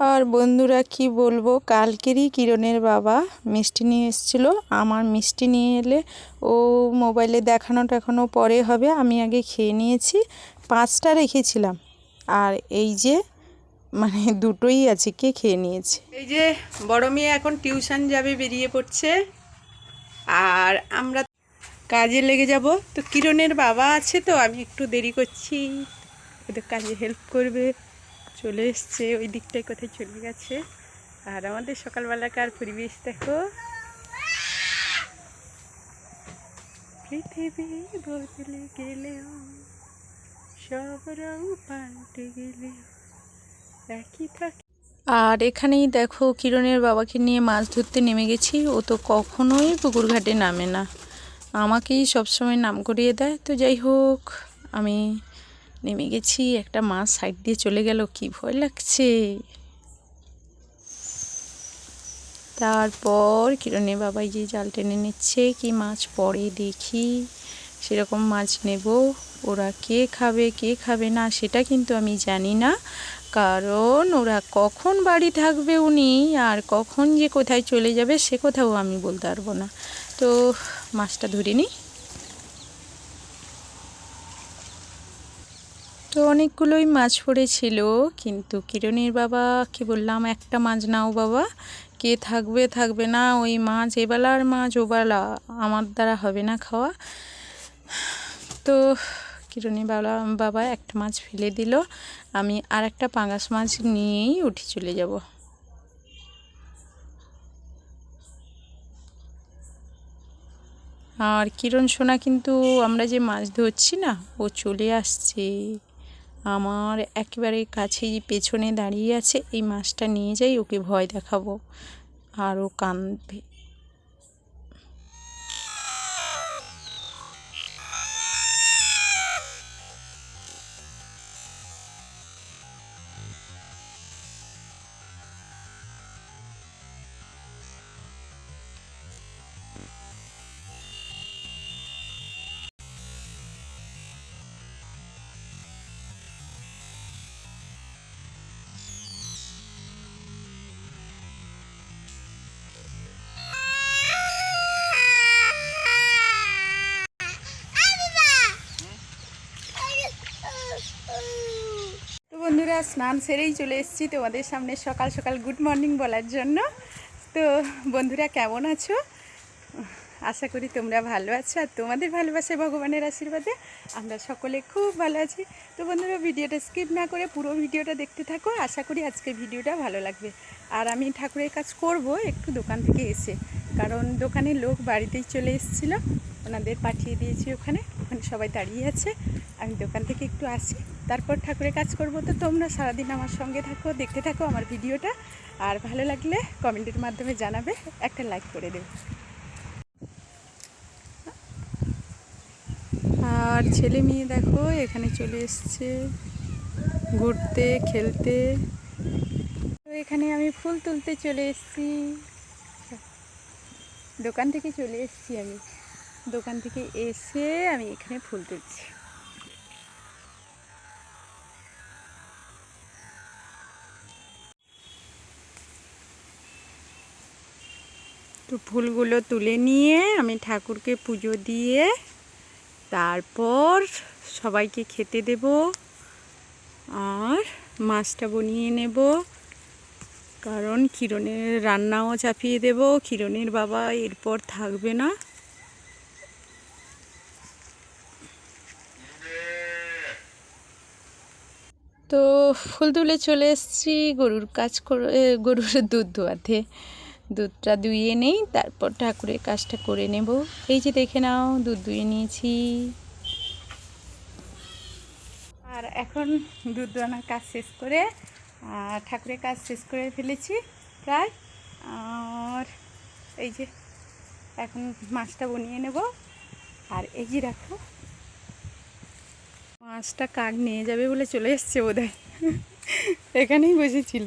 আর বন্ধুরা কি বলব, কালকেরই কিরণের বাবা মিষ্টি নিয়ে এসেছিল। আমার মিষ্টি নিয়ে এলে ও মোবাইলে দেখানো টেখানো পরে হবে, আমি আগে খেয়ে নিয়েছি, পাঁচটা রেখেছিলাম। আর এই যে মানে দুটোই আছে কে খেয়ে নিয়েছে। এই যে, বড় মেয়ে এখন টিউশন যাবে, বেরিয়ে পড়ছে। আর আমরা কাজে লেগে যাব। তো কিরণের বাবা আছে তো, আমি একটু দেরি করছি। ওদের কাজে হেল্প করবে। চলে এসছে, ওই দিকটায় কোথায় চলে গেছে। আর আমাদের সকালবেলাকার পরিবেশ, দেখো। পৃথিবী বদলে গেলেও, সব রং পাল্টে গেলেও, একই থাকে। আর এখানেই দেখো, কিরণের বাবাকে নিয়ে মাছ ধরতে নেমে গেছি। ও তো কখনোই পুকুর ঘাটে নামে না। আমাকেই সবসময় নাম করিয়ে দেয়। তো যাই হোক, আমি নেমে গেছি, একটা মাছ সাইড দিয়ে চলে গেল, কি ভয় লাগছে? তারপর কিরণে বাবাই যে জাল টেনে নিচ্ছে, কি মাছ পরে দেখি। সেরকম মাছ নেব, ওরা কে খাবে কে খাবে না, সেটা কিন্তু আমি জানি না। কারণ ওরা কখন বাড়ি থাকবে উনি, আর কখন যে কোথায় চলে যাবে, সে কোথাও আমি বলতে পারব না। তো মাছটা ধরে নিই। অনেকগুলোই মাছ পড়েছিল, কিন্তু কিরণের বাবা বাবাকে বললাম, একটা মাছ নাও বাবা, কে থাকবে থাকবে না, ওই মাছ এবেলার মাছ ওবেলা, আমার দ্বারা হবে না খাওয়া। তো কিরণের বাবা বাবা একটা মাছ ফেলে দিল, আমি আর একটা পাঙাশ মাছ নিয়েই উঠে চলে যাব। আর কিরণ সোনা কিন্তু আমরা যে মাছ ধরছি না, ও চলে আসছে। আমার একেবারে কাছেই পেছনে দাঁড়িয়ে আছে, এই মাছটা নিয়ে যাই, ওকে ভয় দেখাবো। আর ও কাঁদবে। বন্ধুরা স্নান সেরেই চলে এসেছি তোমাদের সামনে সকাল সকাল গুড মর্নিং বলার জন্য। তো বন্ধুরা, কেমন আছো? আশা করি তোমরা ভালো আছো আর তোমাদের ভালোবাসে ভগবানের আশীর্বাদে আমরা সকলে খুব ভালো আছি। তো বন্ধুরা, ভিডিওটা স্কিপ না করে পুরো ভিডিওটা দেখতে থাকো। আশা করি আজকে ভিডিওটা ভালো লাগবে। আর আমি ঠাকুরের কাজ করব একটু দোকান থেকে এসে। কারণ দোকানের লোক বাড়িতেই চলে এসেছিল। ওনাদের পাঠিয়ে দিয়েছি ওখানে। ওখানে সবাই দাঁড়িয়ে আছে। আমি দোকান থেকে একটু আসি। তারপর ঠাকুরের কাজ করব তো তোমরা সারাদিন আমার সঙ্গে থাকো, দেখতে থাকো আমার ভিডিওটা। আর ভালো লাগলে কমেন্টের মাধ্যমে জানাবে, একটা লাইক করে দেবে। আর ছেলে মেয়ে দেখো, এখানে চলে এসছে ঘুরতে, খেলতে। তো এখানে আমি ফুল তুলতে চলে এসেছি। দোকান থেকে চলে এসেছি আমি। দোকান থেকে এসে আমি এখানে ফুল তুলছি। তো ফুলগুলো তুলে নিয়ে আমি ঠাকুরকে পুজো দিয়ে তারপর সবাইকে খেতে দেব আর মাছটা বনিয়ে নেব। কারণ ক্ষীরণের রান্নাও চাপিয়ে দেব, ক্ষীরণের বাবা এরপর থাকবে না। তো ফুল তুলে চলে এসেছি গরুর কাজ করে, গরুর দুধ দোয়াতে। দুধটা দুইয়ে নেই, তারপর ঠাকুরের কাজটা করে নেব। এই যে দেখে নাও, দুধ দুয়ে নিয়েছি। আর এখন দুধ দোয়ানোর কাজ শেষ করে ঠাকুরের কাজ শেষ করে ফেলেছি প্রায়। আর এই যে এখন মাছটা বনিয়ে নেব। আর এই যে রাখো মাছটা কাক নিয়ে যাবে বলে চলে এসছে বোধ এখানেই বসেছিল।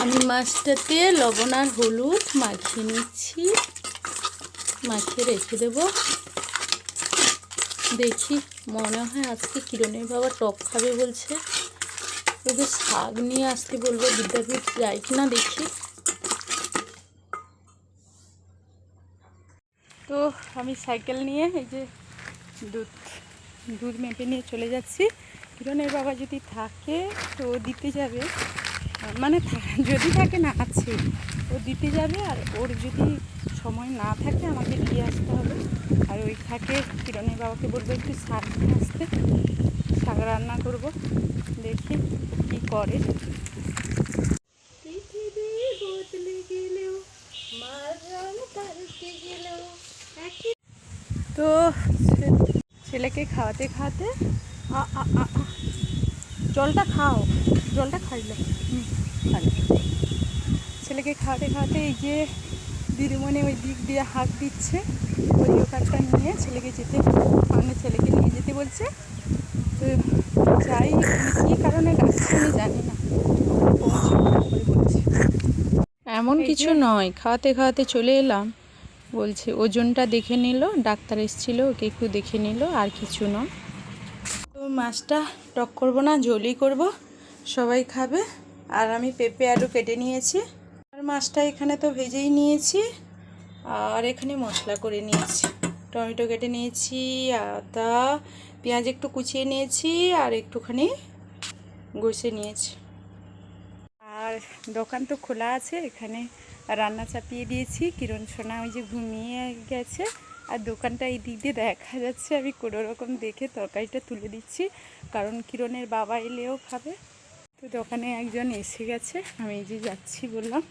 আমি মাছটাতে লবণ আর হলুদ মাখিয়ে নিচ্ছি। মাখিয়ে রেখে দেব। দেখি, মনে হয় আজকে কিরণের বাবা টক খাবে বলছে। ওদের শাক নিয়ে আসতে বলব বিদ্যাপীঠ, যাই কি না দেখি। তো আমি সাইকেল নিয়ে এই যে দুধ দুধ মেপে নিয়ে চলে যাচ্ছি। কিরণের বাবা যদি থাকে তো দিতে যাবে। মানে যদি থাকে না আছে। ও দিতে যাবে আর ওর যদি সময় না থাকে আমাকে দিয়ে আসতে হবে। আর ওই থাকে কিরণের বাবাকে বলব একটু শাক আসতে। শাক রান্না করব দেখি কি করে। তো ছেলেকে খাওয়াতে খাওয়াতে। জলটা খাও। জলটা খাইলে। ছেলেকে খাওয়াতে খাওয়াতে এই যে দিদিমণি ওই দিক দিয়ে হাত দিচ্ছে অডিও কার্ডটা নিয়ে ছেলেকে যেতে সামনে ছেলেকে নিয়ে যেতে বলছে। তো যাই কী কারণে ডাকছে আমি জানি না। এমন কিছু নয় খাওয়াতে খাওয়াতে চলে এলাম। বলছে ওজনটা দেখে নিল ডাক্তার এসেছিল ওকে একটু দেখে নিল আর কিছু নয়। তো মাছটা টক করব না ঝোলই করব। সবাই খাবে। আর আমি পেঁপে, আলু কেটে নিয়েছি। আর মাছটা এখানে তো ভেজেই নিয়েছি। আর এখানে মশলা করে নিয়েছি। টমেটো কেটে নিয়েছি, আদা, পেঁয়াজ একটু কুচিয়ে নিয়েছি, আর একটুখানি ঘষে নিয়েছি। আর দোকান তো খোলা আছে, এখানে রান্না চাপিয়ে দিয়েছি। কিরণ সোনা ওই যে ঘুমিয়ে গেছে। আর দোকানটা এই দিক দিয়ে দেখা যাচ্ছে, আমি কোনো রকম দেখে তরকারিটা তুলে দিচ্ছি। কারণ কিরণের বাবা এলেও খাবে। তো দোকানে একজন এসে গেছে, আমি যে যাচ্ছি বললাম।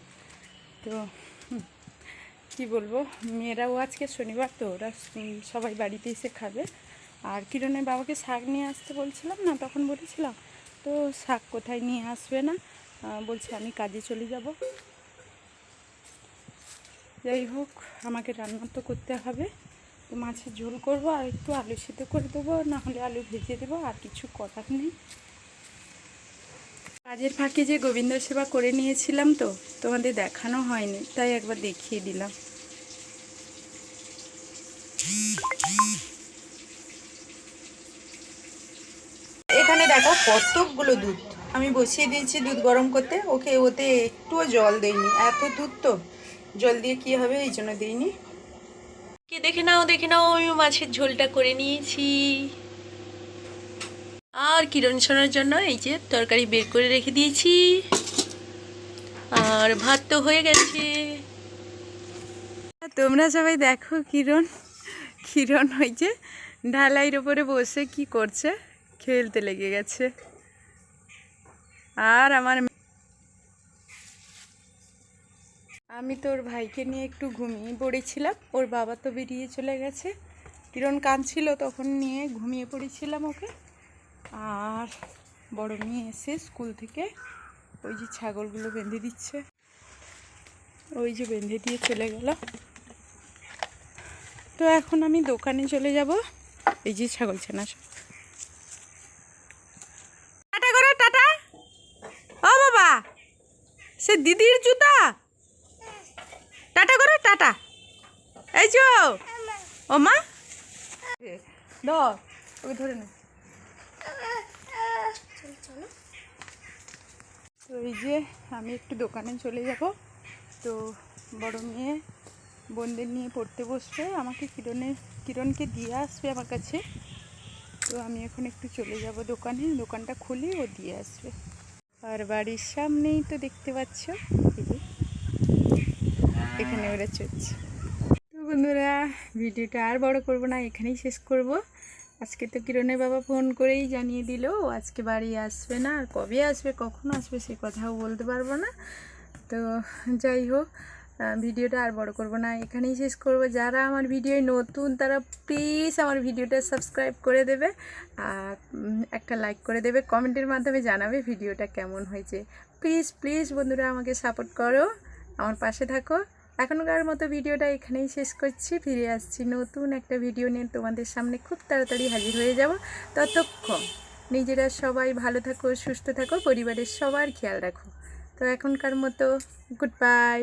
তো কি বলব, মেয়েরাও আজকে শনিবার তো, ওরা সবাই বাড়িতে এসে খাবে। আর কিরণের বাবাকে শাক নিয়ে আসতে বলছিলাম না, তখন বলেছিলাম, তো শাক কোথায় নিয়ে আসবে না? বলছে আমি কাজে চলে যাব। যাই হোক, আমাকে রান্না তো করতে হবে। তো মাছের ঝোল করব আর একটু আলু সিদ্ধ করে দেবো না হলে আলু ভেজে দেবো, আর কিছু করার নেই। কাজের ফাঁকে যে গোবিন্দ সেবা করে নিয়েছিলাম তো তোমাদের দেখানো হয়নি তাই একবার দেখিয়ে দিলাম। এখানে দেখো কতগুলো দুধ। আমি বসিয়ে দিয়েছি দুধ গরম করতে ওকে ওতে একটুও জল দেইনি। এত দুধ তো জল দিয়ে কি হবে এই জন্য দিইনি। কে দেখে নাও দেখে নাও আমি মাছের ঝোলটা করে নিয়েছি। আর কিরণ সোনার জন্য এই যে তরকারি বের করে রেখে দিয়েছি। আর ভাত তো হয়ে গেছে। তোমরা সবাই দেখো কিরণ কিরণ ওই যে ঢালাইয়ের ওপরে বসে কি করছে, খেলতে লেগে গেছে। আর আমার আমি তোর ভাইকে নিয়ে একটু ঘুমিয়ে পড়েছিলাম, ওর বাবা তো বেরিয়ে চলে গেছে। কিরণ কাঁদছিল তখন নিয়ে ঘুমিয়ে পড়েছিলাম ওকে। আর বড় মেয়ে এসে স্কুল থেকে ওই যে ছাগলগুলো বেঁধে দিচ্ছে। ওই যে বেঁধে দিয়ে চলে গেল। তো এখন আমি দোকানে চলে যাব। এই যে ছাগল ছানা টাটা করো, টাটা। ও বাবা, সে দিদির জুতা। টাটা করো, টাটা। এই যো ও। মা। ধরে নে। তো এই যে আমি একটু দোকানে চলে যাব। তো বড় মেয়ে বোনদের নিয়ে পড়তে বসবে। আমাকে কিরণের, কিরণকে দিয়ে আসবে আমার কাছে। তো আমি এখন একটু চলে যাব দোকানে। দোকানটা খুলে ও দিয়ে আসবে। আর বাড়ির সামনেই তো দেখতে পাচ্ছ এখানে ওরা চলছে। তো বন্ধুরা, ভিডিওটা আর বড় করব না, এখানেই শেষ করব। আজকে তো কিরণের বাবা ফোন করেই জানিয়ে দিল আজকে বাড়ি আসবে না, আর কবে আসবে, কখন আসবে সে কথাও বলতে পারব না। তো যাই হোক ভিডিওটা আর বড় করব না, এখানেই শেষ করব। যারা আমার ভিডিওয় নতুন, তারা প্লিজ আমার ভিডিওটা সাবস্ক্রাইব করে দেবে, আর একটা লাইক করে দেবে কমেন্টের মাধ্যমে জানাবে ভিডিওটা কেমন হয়েছে। প্লিজ প্লিজ বন্ধুরা আমাকে সাপোর্ট করো, আমার পাশে থাকো। এখনকার মতো ভিডিওটা এখানেই শেষ করছি। ফিরে আসছি নতুন একটা ভিডিও নিয়ে তোমাদের সামনে খুব তাড়াতাড়ি হাজির হয়ে যাব। ততক্ষণ নিজেরা সবাই ভালো থাকো, সুস্থ থাকো, পরিবারের সবার খেয়াল রাখো। তো এখনকার মতো গুড বাই